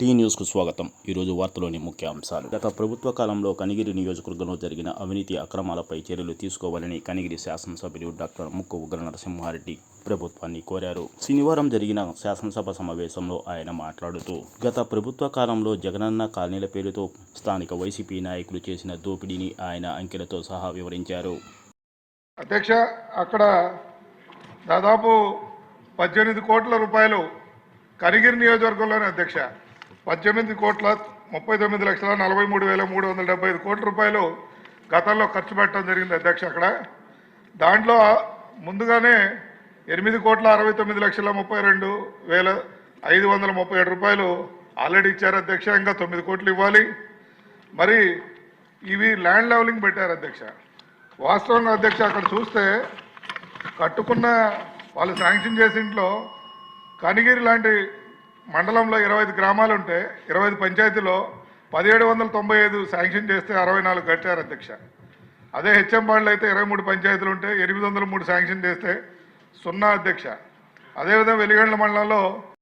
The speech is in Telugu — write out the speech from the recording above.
టీ న్యూస్కు స్వాగతం. ఈరోజు వార్తలోని ముఖ్య అంశాలు. గత ప్రభుత్వ కాలంలో కనిగిరి నియోజకవర్గంలో జరిగిన అవినీతి అక్రమాలపై చర్యలు తీసుకోవాలని కనిగిరి శాసనసభ్యులు డాక్టర్ ముక్కు ఉగ్ర నరసింహారెడ్డి ప్రభుత్వాన్ని కోరారు. శనివారం జరిగిన శాసనసభ సమావేశంలో ఆయన మాట్లాడుతూ గత ప్రభుత్వ కాలంలో జగనన్న కాలనీల పేరుతో స్థానిక వైసీపీ నాయకులు చేసిన దోపిడీని ఆయన అంకెలతో సహా వివరించారు. అధ్యక్ష అక్కడ దాదాపు పద్దెనిమిది కోట్ల రూపాయలు కనిగిరి నియోజకవర్గంలోనే అధ్యక్ష. పద్దెనిమిది కోట్ల ముప్పై తొమ్మిది లక్షల నలభై మూడు వేల మూడు వందల డెబ్బై ఐదు కోట్ల రూపాయలు గతంలో ఖర్చు పెట్టడం జరిగింది అధ్యక్ష అక్కడ. దాంట్లో ముందుగానే ఎనిమిది కోట్ల అరవై తొమ్మిది లక్షల ముప్పై రెండు వేల ఐదు వందల ముప్పై ఏడు రూపాయలు ఆల్రెడీ ఇచ్చారు అధ్యక్ష. ఇంకా తొమ్మిది కోట్లు ఇవ్వాలి. మరి ఇవి ల్యాండ్ లెవలింగ్ పెట్టారు అధ్యక్ష. వాస్తవంగా అధ్యక్ష అక్కడ చూస్తే కట్టుకున్న వాళ్ళు శాంక్షన్ చేసి ఇంట్లో కనిగిరి లాంటి మండలంలో ఇరవై ఐదు గ్రామాలు ఉంటే ఇరవై ఐదు పంచాయతీలో పదిహేడు వందల తొంభై ఐదు శాంక్షన్ చేస్తే అరవై నాలుగు కట్టారు అధ్యక్ష. అదే హెచ్ఎంబాళ్ళు అయితే ఇరవై మూడు పంచాయతీలు ఉంటే ఎనిమిది వందల మూడు శాంక్షన్ చేస్తే సున్నా అధ్యక్ష. అదేవిధంగా వెలిగండ్ల మండలంలో